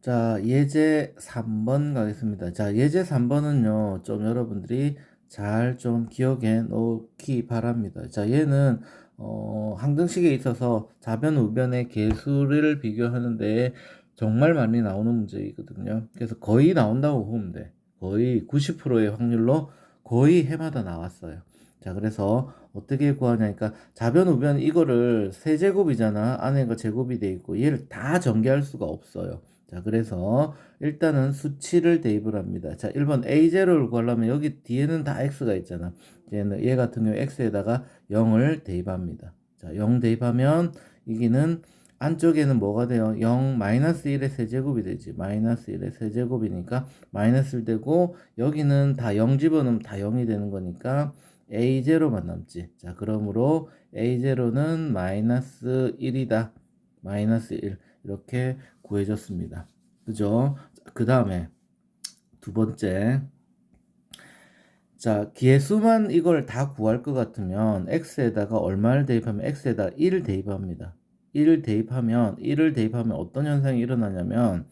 자, 예제 3번 가겠습니다. 자, 예제 3번은요, 좀 여러분들이 잘 좀 기억해 놓기 바랍니다. 자, 얘는, 어, 항등식에 있어서 좌변, 우변의 개수를 비교하는데 정말 많이 나오는 문제이거든요. 그래서 거의 나온다고 보면 돼. 거의 90%의 확률로 거의 해마다 나왔어요. 자, 그래서 어떻게 구하냐니까 좌변, 우변 이거를 세제곱이잖아. 안에가 제곱이 돼 있고 얘를 다 전개할 수가 없어요. 자, 그래서 일단은 수치를 대입을 합니다. 자, 1번 A0를 구하려면 여기 뒤에는 다 X가 있잖아. 얘는 얘 같은 경우 X에다가 0을 대입합니다. 자, 0 대입하면 이기는 안쪽에는 뭐가 돼요? 0 마이너스 1의 세제곱이 되지. 마이너스 1의 세제곱이니까 마이너스를 되고 여기는 다 0 집어넣으면 다 0이 되는 거니까 A0만 남지. 자, 그러므로 A0는 마이너스 1이다. 마이너스 1. 이렇게 구해졌습니다. 그죠? 그 다음에 두 번째. 자, 기회수만 이걸 다 구할 것 같으면 x에다가 얼마를 대입하면 x에다 1을 대입합니다. 1을 대입하면 1을 대입하면 어떤 현상이 일어나냐면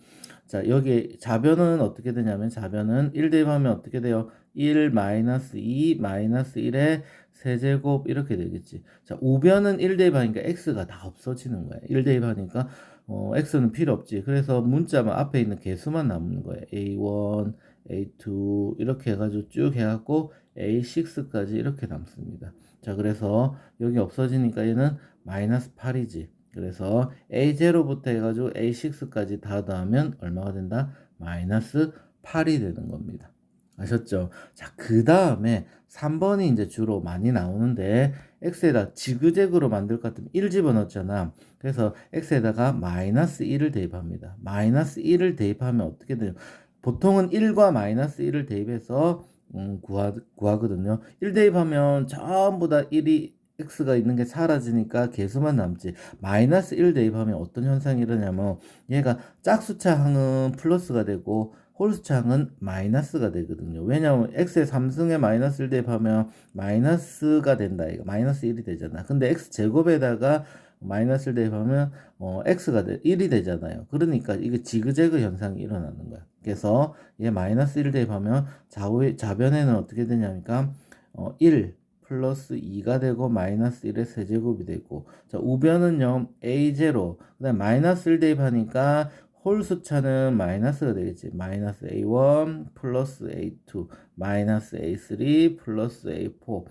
자, 여기 좌변은 어떻게 되냐면 좌변은 1 대입하면 어떻게 돼요? 1 마이너스 2 마이너스 1의 세제곱 이렇게 되겠지. 자, 우변은 1 대입하니까 x가 다 없어지는 거야. 1 대입하니까 어, x는 필요 없지. 그래서 문자만 앞에 있는 개수만 남는 거예요. a1, a2 이렇게 해가지고 쭉 해갖고 a6까지 이렇게 남습니다. 자, 그래서 여기 없어지니까 얘는 마이너스 8이지. 그래서 a0부터 해가지고 a6까지 다 더하면 얼마가 된다? 마이너스 8이 되는 겁니다. 아셨죠? 자, 그 다음에 3번이 이제 주로 많이 나오는데, x에다 지그재그로 만들 것 같으면 1 집어넣잖아. 그래서 x에다가 마이너스 1을 대입합니다. 마이너스 1을 대입하면 어떻게 돼요? 보통은 1과 마이너스 1을 대입해서 음, 구하, 구하거든요. 1 대입하면 전부 다 1이 x가 있는 게 사라지니까 개수만 남지. 마이너스 1 대입하면 어떤 현상이 일어나냐면 얘가 짝수차 항은 플러스가 되고 홀수차 항은 마이너스가 되거든요. 왜냐하면 x의 3승에 마이너스를 대입하면 마이너스가 된다. 이거 마이너스 1이 되잖아. 근데 x 제곱에다가 마이너스를 대입하면 어, x가 돼, 1이 되잖아요. 그러니까 이게 지그재그 현상이 일어나는 거야. 그래서 얘 마이너스 1을 대입하면 좌우 좌변에는 어떻게 되냐니까 어, 1 플러스 2가 되고 마이너스 1의 세제곱이 되고 자 우변은요 a0 그 다음 마이너스 1 대입하니까 홀수차는 마이너스가 되겠지 마이너스 a1 플러스 a2 마이너스 a3 플러스 a4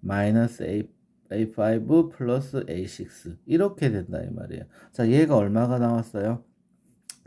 마이너스 a A5 플러스 A6 이렇게 된다 이 말이에요. 자 얘가 얼마가 나왔어요?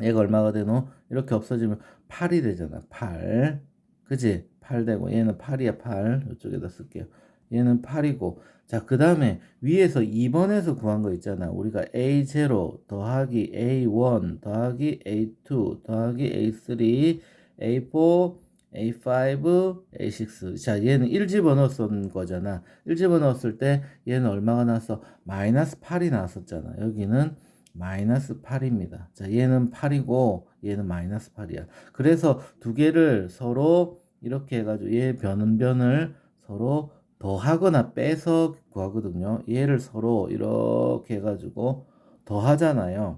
얘가 얼마가 되노? 이렇게 없어지면 8이 되잖아. 8 그지? 8 되고 얘는 8이야 8 이쪽에다 쓸게요. 얘는 8이고 자 그 다음에 위에서 2번에서 구한 거 있잖아. 우리가 A0 더하기 A1 더하기 A2 더하기 A3 A4 A5, A6. 자, 얘는 1 집어 넣었던 거잖아. 1 집어 넣었을 때 얘는 얼마가 나왔어? 마이너스 8이 나왔었잖아. 여기는 마이너스 8입니다. 자, 얘는 8이고 얘는 마이너스 8이야. 그래서 두 개를 서로 이렇게 해가지고 얘 변은 변을 서로 더하거나 빼서 구하거든요. 얘를 서로 이렇게 해가지고 더하잖아요.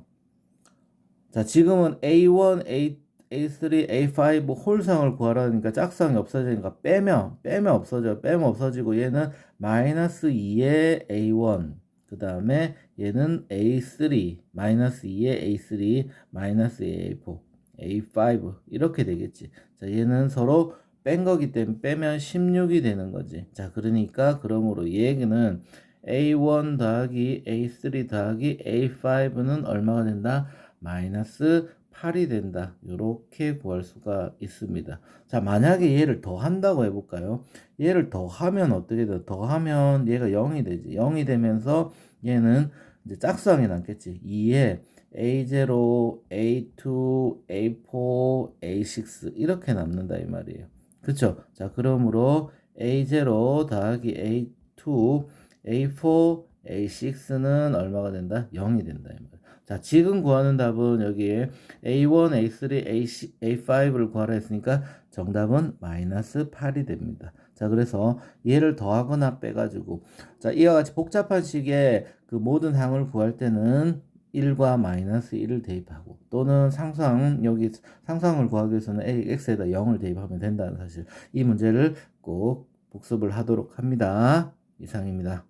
자, 지금은 A1, A2 A3, A5 홀상을 구하라니까 짝상이 없어지니까 빼면 빼면 없어져 빼면 없어지고 얘는 마이너스 2의 A1 그 다음에 얘는 A3 마이너스 2의 A3 마이너스 A4 A5 이렇게 되겠지 자 얘는 서로 뺀 거기 때문에 빼면 16이 되는 거지 자 그러니까 그러므로 이 얘기는 A1 더하기 A3 더하기 A5는 얼마가 된다? 마이너스 8이 된다. 이렇게 구할 수가 있습니다. 자, 만약에 얘를 더한다고 해볼까요? 얘를 더하면 어떻게 돼? 더하면 얘가 0이 되지. 0이 되면서 얘는 이제 짝수항이 남겠지. 2에 A0, A2, A4, A6 이렇게 남는다 이 말이에요. 그쵸? 자, 그러므로 A0 더하기 A2, A4, A6는 얼마가 된다? 0이 된다. 자, 지금 구하는 답은 여기에 A1, A3, A, A5를 구하라 했으니까 정답은 마이너스 8이 됩니다. 자, 그래서 얘를 더하거나 빼가지고, 자, 이와 같이 복잡한 식의 그 모든 항을 구할 때는 1과 마이너스 1을 대입하고 또는 상상 여기 상상을 구하기 위해서는 x에다 0을 대입하면 된다는 사실 이 문제를 꼭 복습을 하도록 합니다. 이상입니다.